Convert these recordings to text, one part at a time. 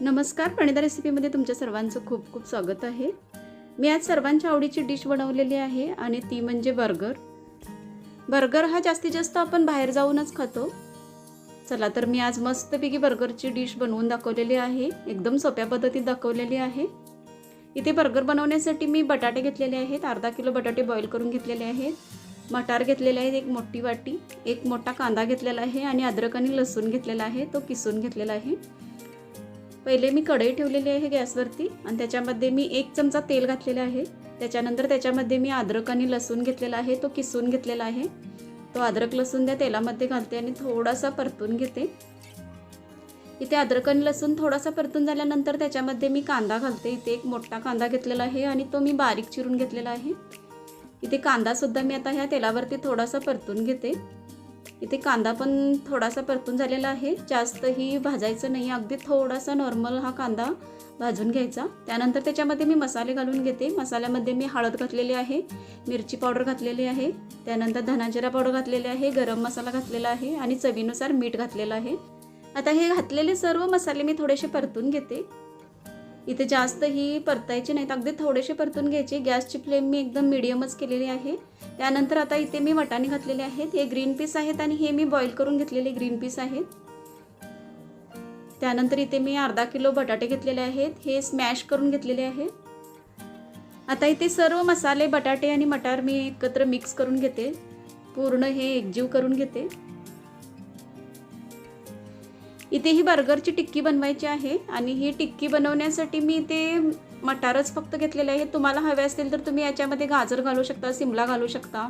नमस्कार प्रणिता रेसिपीमध्ये तुमच्या सर्वांचं खूप खूप स्वागत आहे. मी आज सर्वांच्या आवडीची डिश बनवलेली आहे आणि ती म्हणजे बर्गर. बर्गर हा जास्तीत जास्त आपण बाहेर जाऊनच खातो. चला तर मी आज मस्तपैकी बर्गरची डिश बनवून दाखवलेली आहे. एकदम सोप्या पद्धतीत दाखवलेली आहे. इथे बर्गर बनवण्यासाठी मी बटाटे घेतलेले आहेत. अर्धा किलो बटाटे बॉईल करून घेतलेले आहेत. मटार घेतलेले आहेत एक मोठी वाटी एक मोठा कांदा घेतलेला आहे आणि अद्रक आणि लसूण घेतलेला आहे. तो किसून घेतलेला आहे. पहिले मी कढई ठेवलेली आहे गॅसवरती आणि त्याच्यामध्ये मी एक चमचा तेल घातलेलं आहे. त्याच्यानंतर त्याच्यामध्ये मी अद्रक आणि लसूण घेतलेला आहे तो किसून घेतलेला आहे. तो अद्रक लसूण त्या तेलामध्ये घालते आणि थोडासा परतून घेते. इथे अद्रक आणि लसूण थोडासा परतून झाल्यानंतर त्याच्यामध्ये मी कांदा घालते. इथे एक मोठा कांदा घेतलेला आहे आणि तो मी बारीक चिरून घेतलेला आहे. इथे कांदासुद्धा मी आता ह्या तेलावरती थोडासा परतून घेते. इथे कांदा पण थोडासा परतून झालेला आहे. जास्तही भाजायचं नाही. अगदी थोडासा नॉर्मल हा कांदा भाजून घ्यायचा. त्यानंतर त्याच्यामध्ये मी मसाले घालून घेते. मसाल्यामध्ये मी हळद घातलेली आहे. मिरची पावडर घातलेली आहे. त्यानंतर धनाजिरा पावडर घातलेली आहे. गरम मसाला घातलेला आहे आणि चवीनुसार मीठ घातलेलं आहे. आता हे घातलेले सर्व मसाले मी थोडेसे परतून घेते. इथे जास्त ही परतायची नाहीत. अगदी थोडेसे परतून घ्यायचे. गॅसची फ्लेम मी एकदम मिडियमच केलेली आहे. त्यानंतर आता इथे मी वटाणे घातलेले आहेत. हे ग्रीन पीस आहेत आणि हे मी बॉईल करून घेतलेले ग्रीन पीस आहेत. त्यानंतर इथे मी अर्धा किलो बटाटे घेतलेले आहेत. हे स्मॅश करून घेतलेले आहेत आता इथे सर्व मसाले बटाटे आणि मटार मी एकत्र मिक्स करून घेते. पूर्ण हे एकजीव करून घेते. इथे ही बर्गरची टिक्की बनवायची आहे आणि ही टिक्की बनवण्यासाठी मी इथे मटारच फक्त घेतलेले आहे. तुम्हाला हवे असतील तर तुम्ही याच्यामध्ये गाजर घालू शकता सिमला घालू शकता.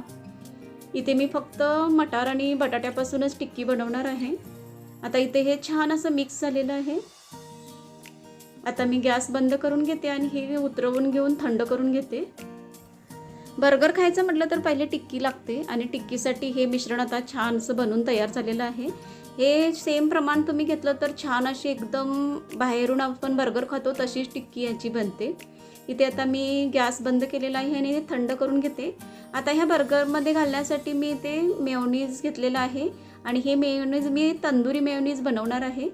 इथे मी फक्त मटार आणि बटाट्यापासूनच टिक्की बनवणार आहे. आता इथे हे छान असं मिक्स झालेलं आहे. आता मी गॅस बंद करून घेते आणि हे उतरवून घेऊन थंड करून घेते. बर्गर खायचं म्हटलं तर पहिले टिक्की लागते आणि टिक्कीसाठी हे मिश्रण आता छान असं बनवून तयार झालेलं आहे. हे सेम प्रमाण तुम्ही घेतलं तर छान अशी एकदम बाहेरून आपण बर्गर खातो तशीच टिक्की याची बनते. इथे आता मी गॅस बंद केलेला आहे आणि हे थंड करून घेते. आता ह्या बर्गरमध्ये घालण्यासाठी मी ते मेयोनीज घेतलेलं आहे आणि हे मेयोनीज मी तंदुरी मेयोनीज बनवणार आहे.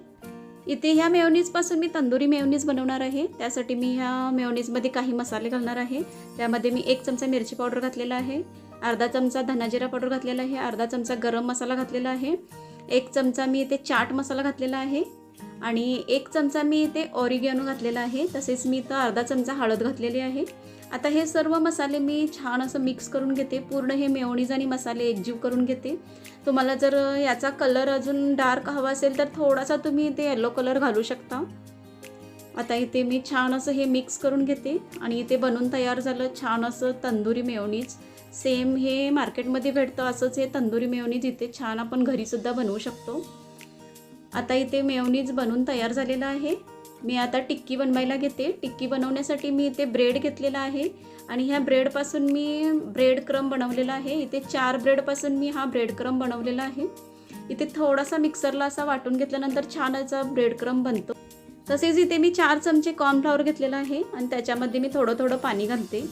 इथे ह्या मेवनीजपासून मी तंदुरी मेवनीज बनवणार आहे. त्यासाठी मी ह्या मेवनीजमध्ये काही मसाले घालणार आहे. त्यामध्ये मी एक चमचा मिरची पावडर घातलेला आहे. अर्धा चमचा धनाजिरा पावडर घातलेला आहे. अर्धा चमचा गरम मसाला घातलेला आहे. एक चमचा मी इथे चाट मसाला घातलेला आहे. आणि एक चमचा मी इथे ऑरिगॅनो घातलेला आहे. तसेच मी इथं अर्धा चमचा हळद घातलेली आहे. आता हे सर्व मसाले मी छान असं मिक्स करून घेते. पूर्ण हे मेवणीज आणि मसाले एकजीव करून घेते. तुम्हाला जर याचा कलर अजून डार्क हवा असेल तर थोडासा तुम्ही इथे येलो कलर घालू शकता. आता इथे मी छान असं हे मिक्स करून घेते आणि इथे बनवून तयार झालं छान असं तंदुरी मेवणीज सेम हे मार्केटमध्ये भेटतं असंच हे तंदुरी मेवणीज इथे छान आपण घरीसुद्धा बनवू शकतो. आता इथे मेवणीज बनवून तयार झालेलं आहे. मी आता टिक्की बनवायला घेते. टिक्की बनवण्यासाठी मी इथे ब्रेड घेतलेला आहे आणि ह्या ब्रेडपासून मी ब्रेड क्रम बनवलेला आहे. इथे चार ब्रेडपासून मी हा ब्रेड क्रम बनवलेला आहे. इथे थोडासा मिक्सरला असा वाटून घेतल्यानंतर छान याचा ब्रेड क्रम बनतो. तसेच इथे मी चार चमचे कॉर्नफ्लॉवर घेतलेला आहे आणि त्याच्यामध्ये मी थोडं थोडं पाणी घालते.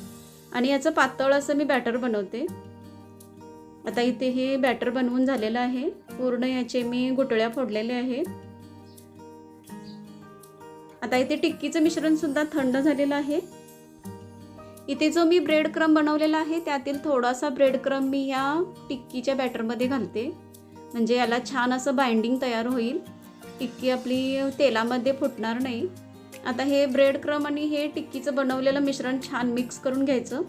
आणि याचं पातळ असं मी बॅटर बनवते. आता इथे हे बॅटर बनवून झालेलं आहे. पूर्ण याचे मी गुटळ्या फोडलेले आहेत आता इथे टिक्कीचं मिश्रण सुद्धा थंड झालेलं आहे. इथे जो मी ब्रेड क्रम बनवलेला आहे त्यातील थोडासा ब्रेड क्रम मी या टिक्कीच्या बॅटरमध्ये घालते. म्हणजे याला छान असं बाइंडिंग तयार होईल. टिक्की आपली तेलामध्ये फुटणार नाही. आता हे ब्रेड क्रम आणि हे टिक्कीचं बनवलेलं मिश्रण छान मिक्स करून घ्यायचं.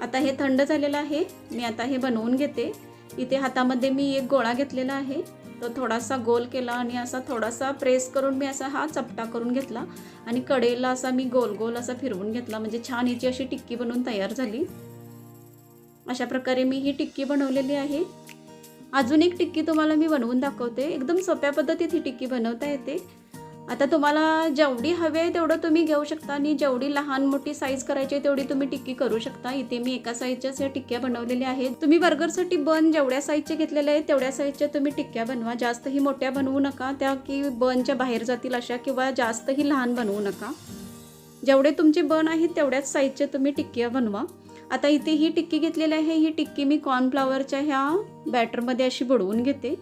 आता हे थंड झालेलं आहे. मी आता हे बनवून घेते. इथे हातामध्ये मी एक गोळा घेतलेला आहे. तो थोडासा गोल केला आणि असा थोडासा प्रेस करून मी असा हा चपटा करून घेतला. आणि कडेला असा मी गोल गोल असा फिरवून घेतला. म्हणजे छान हिची अशी टिक्की बनवून तयार झाली. अशा प्रकारे मी ही टिक्की बनवलेली आहे. अजून एक टिक्की तुम्हाला मी बनवून दाखवते. एकदम सोप्या पद्धतीत ही टिक्की बनवता येते. आता तुम्हाला जेवढी हवी आहे तेवढं तुम्ही घेऊ शकता आणि जेवढी लहान मोठी साईज करायची आहे तेवढी तुम्ही टिक्की करू शकता. इथे मी एका साईजच्याच या टिक्क्या बनवलेल्या आहेत. तुम्ही बर्गरसाठी बन जेवढ्या साईजचे घेतलेले आहेत तेवढ्या साईजच्या तुम्ही टिक्क्या बनवा. जास्तही मोठ्या बनवू नका. त्या की बनच्या बाहेर जातील अशा किंवा जास्तही लहान बनवू नका. जेवढे तुमचे बन आहेत तेवढ्याच साईजचे तुम्ही टिक्क्या बनवा. आता इथे ही टिक्की घेतलेली आहे. ही टिक्की मी कॉर्नफ्लावरच्या ह्या बॅटरमध्ये अशी बुडवून घेते.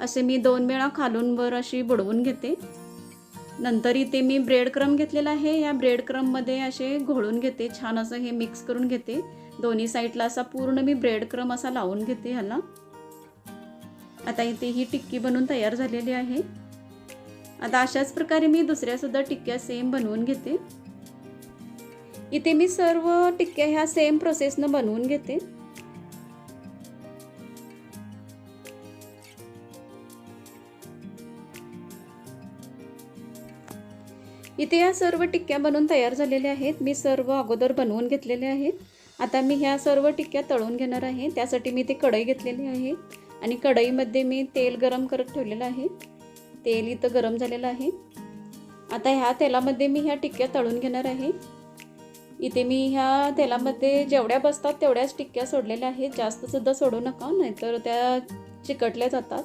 असे मी दोन वेळा खालून वर अशी बुडवून घेते. नंतर इथे मी ब्रेड क्रम घेतलेला आहे. या ब्रेड क्रममध्ये असे घोळून घेते छान असं हे मिक्स करून घेते. दोन्ही साईडला असा पूर्ण मी ब्रेड क्रम असा लावून घेते ह्याला. आता इथे ही टिक्की बनवून तयार झालेली आहे. आता अशाच प्रकारे मी दुसऱ्यासुद्धा टिक्क्या सेम बनवून घेते. इथे मी सर्व टिक्क्या ह्या सेम प्रोसेसनं बनवून घेते. इथे या सर्व टिक्क्या बनवून तयार झालेल्या आहेत. मी सर्व अगोदर बनवून घेतलेले आहेत. आता मी ह्या सर्व टिक्क्या तळून घेणार आहे. त्यासाठी मी ते कढई घेतलेली आहे. आणि कढईमध्ये मी तेल गरम करत ठेवलेलं आहे. तेल इथं गरम झालेलं आहे. आता ह्या तेलामध्ये मी ह्या टिक्क्या तळून घेणार आहे. इथे मी ह्या तेलामध्ये जेवढ्या बसतात तेवढ्याच टिक्क्या सोडलेल्या आहेत. जास्तसुद्धा सोडू नका नाहीतर त्या चिकटल्या जातात.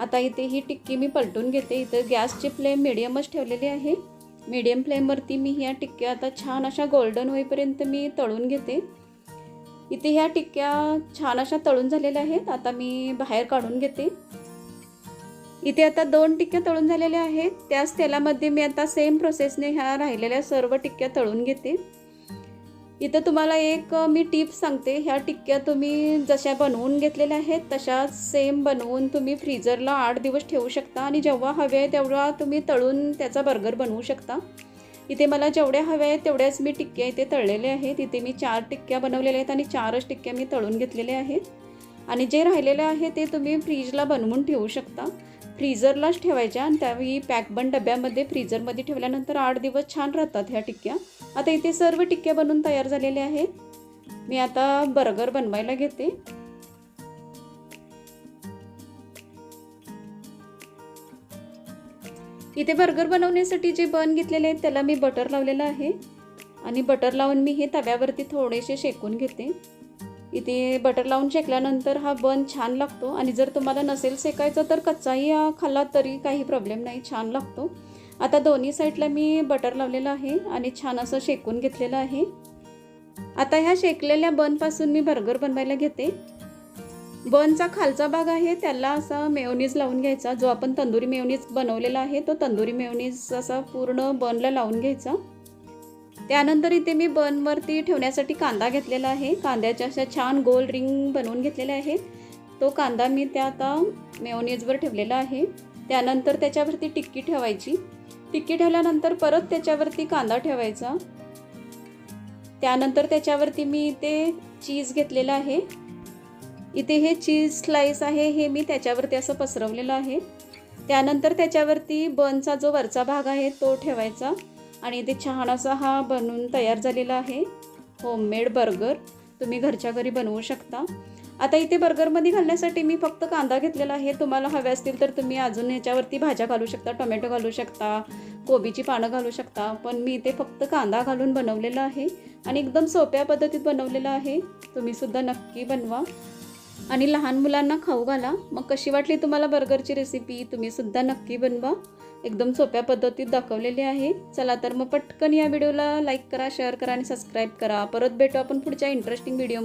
आता इथे ही टिक्की मी पलटून घेते. इथं गॅसची फ्लेम मिडियमच ठेवलेली आहे. मीडियम फ्लेमवरती मी ह्या टिक्क्या आता छान अशा गोल्डन होईपर्यंत मी तळून घेते. इथे ह्या टिक्क्या छान अशा तळून झालेल्या आहेत. आता मी बाहेर काढून घेते. इथे आता दोन टिक्क्या तळून झालेल्या आहेत. त्याच तेलामध्ये मी आता सेम प्रोसेसने ह्या राहिलेल्या सर्व टिक्क्या तळून घेते. इथं तुम्हाला एक मी टिप सांगते. ह्या टिक्क्या तुम्ही जशा बनवून घेतलेल्या आहेत तशाच सेम बनवून तुम्ही फ्रीजरला आठ दिवस ठेवू शकता आणि जेव्हा हवे आहे तेवढा तुम्ही तळून त्याचा बर्गर बनवू शकता. इथे मला जेवढ्या हव्या आहेत तेवढ्याच मी टिक्क्या इथे तळलेल्या आहेत. इथे मी चार टिक्क्या बनवलेल्या आहेत आणि चारच टिक्क्या मी तळून घेतलेल्या आहेत. आणि जे राहिलेले आहे ते तुम्ही फ्रीजला बनवून ठेवू शकता. फ्रीजरलाच ठेवायच्या आणि त्यावेळी पॅकबंद डब्यामध्ये फ्रीजरमध्ये ठेवल्यानंतर आठ दिवस छान राहतात ह्या टिक्क्या. आता इथे सर्व टिक्क्या बनवून तयार झालेल्या आहेत. मी आता बर्गर बनवायला घेते. इथे बर्गर बनवण्यासाठी जे बन घेतलेले आहेत त्याला मी बटर लावलेलं आहे. आणि बटर लावून मी हे तव्यावरती थोडेसे शेकून घेते. इथे बटर लावून शेकल्यानंतर हा बन छान लागतो. आणि जर तुम्हाला नसेल शेकायचं तर कच्चाही खाल्ला तरी काही प्रॉब्लेम नाही छान लागतो. आता दोन्ही साईडला मी बटर लावलेलं आहे आणि छान असं शेकून घेतलेलं आहे. आता ह्या शेकलेल्या बनपासून मी बर्गर बनवायला घेते. बनचा खालचा भाग आहे त्याला असा मेयोनीज लावून घ्यायचा. जो आपण तंदुरी मेयोनीज बनवलेला आहे तो तंदुरी मेयोनीज असा पूर्ण बनला लावून घ्यायचा. त्यानंतर इथे मी बनवरती ठेवण्यासाठी कांदा घेतलेला आहे. कांद्याच्या अशा छान गोल रिंग बनवून घेतलेल्या आहेत. तो कांदा मी त्या आता मेओनेजवर ठेवलेला आहे. त्यानंतर त्याच्यावरती टिक्की ठेवायची. टिक्की ठेवल्यानंतर परत त्याच्यावरती कांदा ठेवायचा. त्यानंतर त्याच्यावरती मी इथे चीज घेतलेलं आहे. इथे हे चीज स्लाईस आहे हे मी त्याच्यावरती असं पसरवलेलं आहे. त्यानंतर त्याच्यावरती बनचा जो वरचा भाग आहे तो ठेवायचा. आणि इथे छान असा हा बनवून तयार झालेला आहे. होममेड बर्गर तुम्ही घरच्या घरी बनवू शकता. आता इथे बर्गरमध्ये घालण्यासाठी मी फक्त कांदा घेतलेला आहे. तुम्हाला हवे असतील तर तुम्ही अजून ह्याच्यावरती भाज्या घालू शकता टोमॅटो घालू शकता कोबीची पानं घालू शकता. पण मी इथे फक्त कांदा घालून बनवलेला आहे आणि एकदम सोप्या पद्धतीत बनवलेलं आहे. तुम्हीसुद्धा नक्की बनवा. आणि लहान मुलांना खाऊ घाला. मग कशी वाटली तुम्हाला बर्गरची रेसिपी तुम्हीसुद्धा नक्की बनवा. एकदम सोप्या पद्धतीत दाखवलेली आहे. चला तर मग पटकन या व्हिडिओला लाईक करा शेअर करा आणि सबस्क्राईब करा. परत भेटू आपण पुढच्या इंटरेस्टिंग व्हिडिओमध्ये